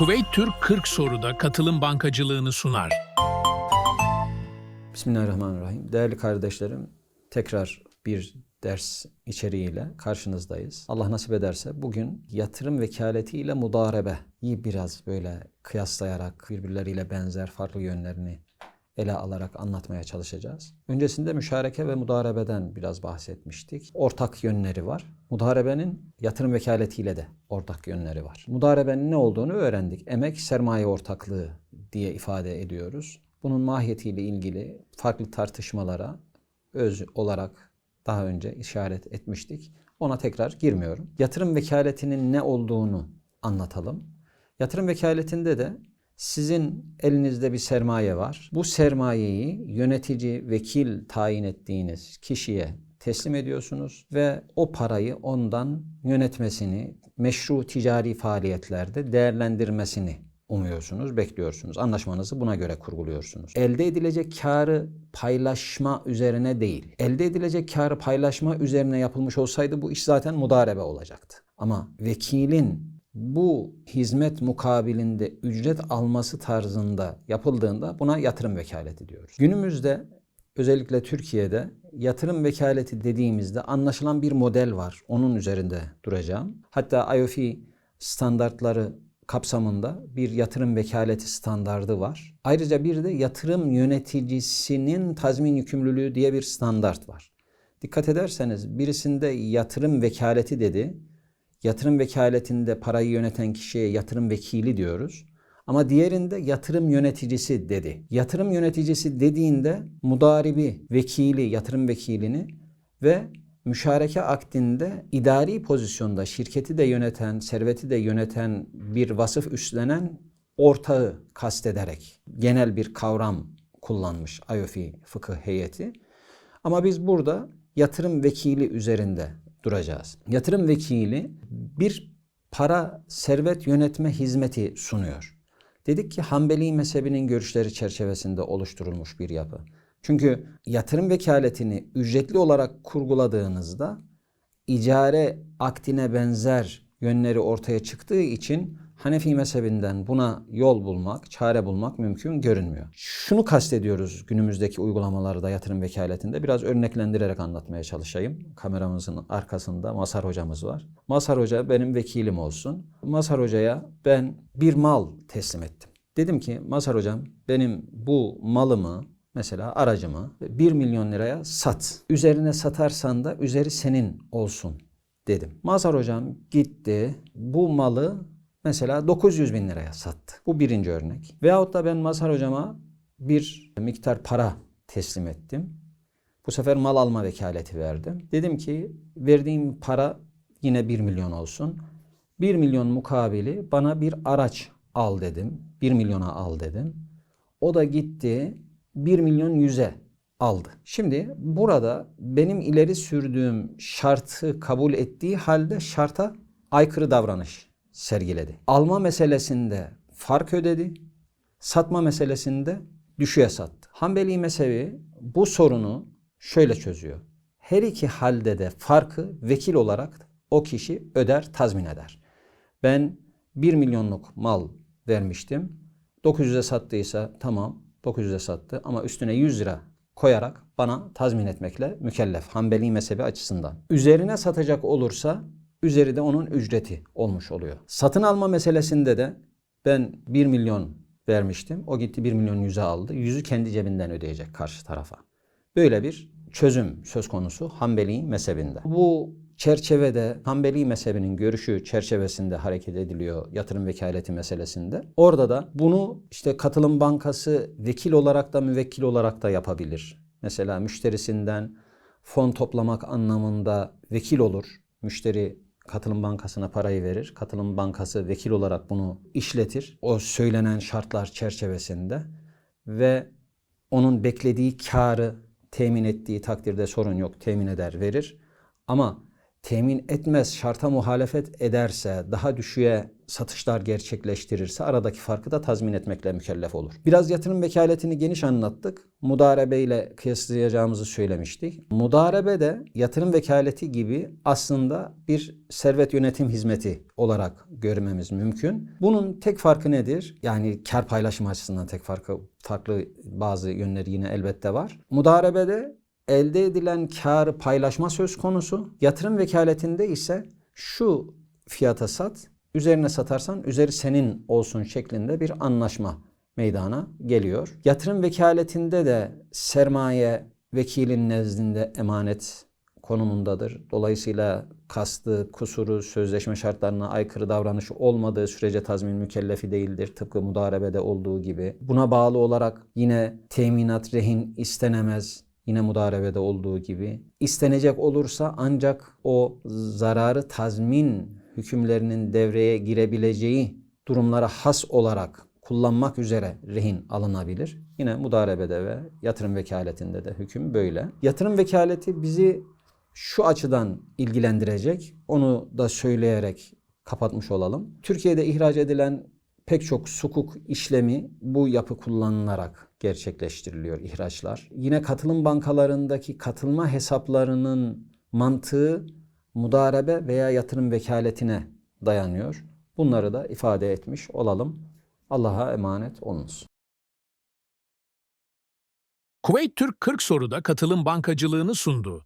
Kuveyt Türk 40 soruda katılım bankacılığını sunar. Bismillahirrahmanirrahim. Değerli kardeşlerim, tekrar bir ders içeriğiyle karşınızdayız. Allah nasip ederse bugün yatırım vekaletiyle mudarebeyi biraz böyle kıyaslayarak birbirleriyle benzer farklı yönlerini ele alarak anlatmaya çalışacağız. Öncesinde müşareke ve mudarebeden biraz bahsetmiştik. Ortak yönleri var. Mudarebenin yatırım vekaletiyle de ortak yönleri var. Mudarebenin ne olduğunu öğrendik. Emek sermaye ortaklığı diye ifade ediyoruz. Bunun mahiyetiyle ilgili farklı tartışmalara öz olarak daha önce işaret etmiştik. Ona tekrar girmiyorum. Yatırım vekaletinin ne olduğunu anlatalım. Yatırım vekaletinde de sizin elinizde bir sermaye var. Bu sermayeyi yönetici, vekil tayin ettiğiniz kişiye teslim ediyorsunuz ve o parayı ondan yönetmesini, meşru ticari faaliyetlerde değerlendirmesini umuyorsunuz, bekliyorsunuz. Anlaşmanızı buna göre kurguluyorsunuz. Elde edilecek karı paylaşma üzerine değil. Elde edilecek karı paylaşma üzerine yapılmış olsaydı bu iş zaten mudarebe olacaktı. Ama vekilin bu hizmet mukabilinde ücret alması tarzında yapıldığında buna yatırım vekaleti diyoruz. Günümüzde özellikle Türkiye'de yatırım vekaleti dediğimizde anlaşılan bir model var. Onun üzerinde duracağım. Hatta IOFI standartları kapsamında bir yatırım vekaleti standardı var. Ayrıca bir de yatırım yöneticisinin tazmin yükümlülüğü diye bir standart var. Dikkat ederseniz birisinde yatırım vekaleti dedi. Yatırım vekaletinde parayı yöneten kişiye yatırım vekili diyoruz. Ama diğerinde yatırım yöneticisi dedi. Yatırım yöneticisi dediğinde mudaribi vekili, yatırım vekilini ve müşareke akdinde idari pozisyonda şirketi de yöneten, serveti de yöneten bir vasıf üstlenen ortağı kastederek genel bir kavram kullanmış IOFI fıkıh heyeti. Ama biz burada yatırım vekili üzerinde duracağız. Yatırım vekili bir para servet yönetme hizmeti sunuyor. Dedik ki Hanbeli mezhebinin görüşleri çerçevesinde oluşturulmuş bir yapı. Çünkü yatırım vekaletini ücretli olarak kurguladığınızda icare aktine benzer yönleri ortaya çıktığı için Hanefi mezhebinden buna yol bulmak, çare bulmak mümkün görünmüyor. Şunu kastediyoruz günümüzdeki uygulamalarda yatırım vekaletinde. Biraz örneklendirerek anlatmaya çalışayım. Kameramızın arkasında Masar hocamız var. Masar hoca benim vekilim olsun. Masar hocaya ben bir mal teslim ettim. Dedim ki Masar hocam benim bu malımı mesela aracımı 1 milyon liraya sat. Üzerine satarsan da üzeri senin olsun dedim. Mazhar hocam gitti bu malı mesela 900 bin liraya sattı. Bu birinci örnek. Veyahut da ben Mazhar hocama bir miktar para teslim ettim. Bu sefer mal alma vekaleti verdim. Dedim ki verdiğim para yine 1 milyon olsun. 1 milyon mukabili bana bir araç al dedim. 1 milyona al dedim. O da gitti 1 milyon yüze aldı. Şimdi burada benim ileri sürdüğüm şartı kabul ettiği halde şarta aykırı davranış sergiledi. Alma meselesinde fark ödedi. Satma meselesinde düşüğe sattı. Hanbeli mezhebi bu sorunu şöyle çözüyor. Her iki halde de farkı vekil olarak o kişi öder, tazmin eder. Ben 1 milyonluk mal vermiştim. 900'e sattıysa tamam 900'e sattı ama üstüne 100 lira koyarak bana tazmin etmekle mükellef. Hanbeli mezhebi açısından. Üzerine satacak olursa üzeri de onun ücreti olmuş oluyor. Satın alma meselesinde de ben 1 milyon vermiştim. O gitti 1 milyon yüze aldı. Yüzü kendi cebinden ödeyecek karşı tarafa. Böyle bir çözüm söz konusu Hanbeli mezhebinde. Bu çerçevede Hanbeli mezhebinin görüşü çerçevesinde hareket ediliyor yatırım vekaleti meselesinde. Orada da bunu işte katılım bankası vekil olarak da müvekkil olarak da yapabilir. Mesela müşterisinden fon toplamak anlamında vekil olur. Müşteri katılım bankasına parayı verir. Katılım bankası vekil olarak bunu işletir. O söylenen şartlar çerçevesinde ve onun beklediği karı temin ettiği takdirde sorun yok temin eder verir. Ama temin etmez şarta muhalefet ederse daha düşüğe satışlar gerçekleştirirse aradaki farkı da tazmin etmekle mükellef olur. Biraz yatırım vekaletini geniş anlattık. Mudarebe ile kıyaslayacağımızı söylemiştik. Mudarebe de yatırım vekaleti gibi aslında bir servet yönetim hizmeti olarak görmemiz mümkün. Bunun tek farkı nedir? Yani kar paylaşım açısından tek farkı farklı bazı yönleri yine elbette var. Mudarebede elde edilen karı paylaşma söz konusu. Yatırım vekaletinde ise şu fiyata sat, üzerine satarsan üzeri senin olsun şeklinde bir anlaşma meydana geliyor. Yatırım vekaletinde de sermaye vekilin nezdinde emanet konumundadır. Dolayısıyla kastı, kusuru, sözleşme şartlarına aykırı davranış olmadığı sürece tazmin mükellefi değildir. Tıpkı mudarebede olduğu gibi. Buna bağlı olarak yine teminat, rehin istenemez. Yine mudarebede olduğu gibi. İstenecek olursa ancak o zararı tazmin hükümlerinin devreye girebileceği durumlara has olarak kullanmak üzere rehin alınabilir. Yine mudarebede ve yatırım vekaletinde de hüküm böyle. Yatırım vekaleti bizi şu açıdan ilgilendirecek. Onu da söyleyerek kapatmış olalım. Türkiye'de ihraç edilen pek çok sukuk işlemi bu yapı kullanılarak gerçekleştiriliyor ihraçlar. Yine katılım bankalarındaki katılma hesaplarının mantığı mudarebe veya yatırım vekaletine dayanıyor. Bunları da ifade etmiş olalım. Allah'a emanet olunuz. Kuveyt Türk 40 soruda katılım bankacılığını sundu.